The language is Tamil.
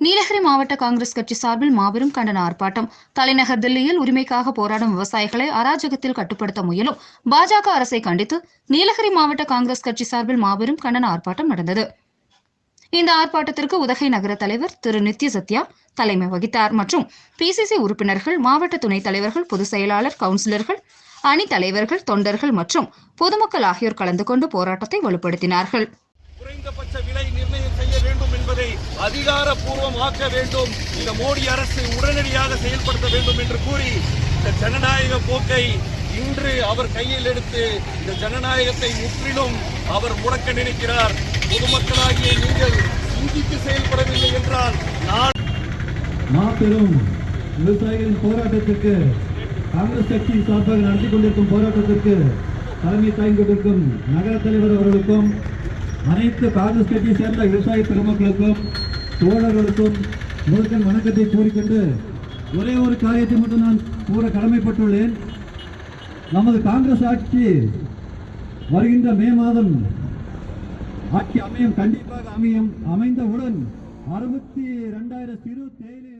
நீலகிரி மாவட்ட காங்கிரஸ் கட்சி சார்பில் மாபெரும் கண்டன ஆர்ப்பாட்டம். தலைநகர் தில்லியில் உரிமைக்காக போராடும் விவசாயிகளை அராஜகத்தில் கட்டுப்படுத்த முயலும் பாஜக அரசை கண்டித்து நீலகிரி மாவட்ட காங்கிரஸ் கட்சி சார்பில் மாபெரும் கண்டன ஆர்ப்பாட்டம் நடந்தது. இந்த ஆர்ப்பாட்டத்திற்கு உதகை நகர தலைவர் திரு. நித்ய சத்யா தலைமை வகித்தார். மற்றும் பிசிசி உறுப்பினர்கள் மாவட்ட துணைத் தலைவர்கள் பொதுச் செயலாளர் கவுன்சிலர்கள் அணி தலைவர்கள் தொண்டர்கள் மற்றும் பொதுமக்கள் ஆகியோர் கலந்து கொண்டு போராட்டத்தை வலுப்படுத்தினார்கள். குறைந்தபட்ச விலை நிர்ணயம் செய்ய வேண்டும் என்பதை அதிகாரப்பூர்வமாக்க வேண்டும். இந்த மோடி அரசு உடனடியாக செயல்படுத்த வேண்டும் என்று கூறி இந்த ஜனநாயக போக்கை இன்று அவர் கையில் எடுத்து இந்த ஜனநாயகத்தை முற்றிலும் அவர் முடக்க நினைக்கிறார். பொதுமக்களாகிய நீங்கள் சிந்தித்து செயல்படவில்லை என்றால் நான் மாபெரும் விவசாயிகளின் போராட்டத்திற்கு காங்கிரஸ் கட்சி சார்பாக நடத்தி கொண்டிருக்கும் போராட்டத்திற்கு தலைமை தாங்கி கொண்டிருக்கும் நகர தலைவர் அவர்களுக்கும் அனைத்து காங்கிரஸ் கட்சியை சேர்ந்த விவசாய பெருமக்களுக்கும் தோழர்களுக்கும் முதற்கண் வணக்கத்தை கூறிக்கொண்டு ஒரே ஒரு காரியத்தை மட்டும் நான் கூற கடமைப்பட்டுள்ளேன். நமது காங்கிரஸ் ஆட்சி வருகின்ற மே மாதம் ஆட்சி அமையும் கண்டிப்பாக அமையும். அமைந்தவுடன் அறுபத்தி ரெண்டாயிரம் இருபத்தி ஏழு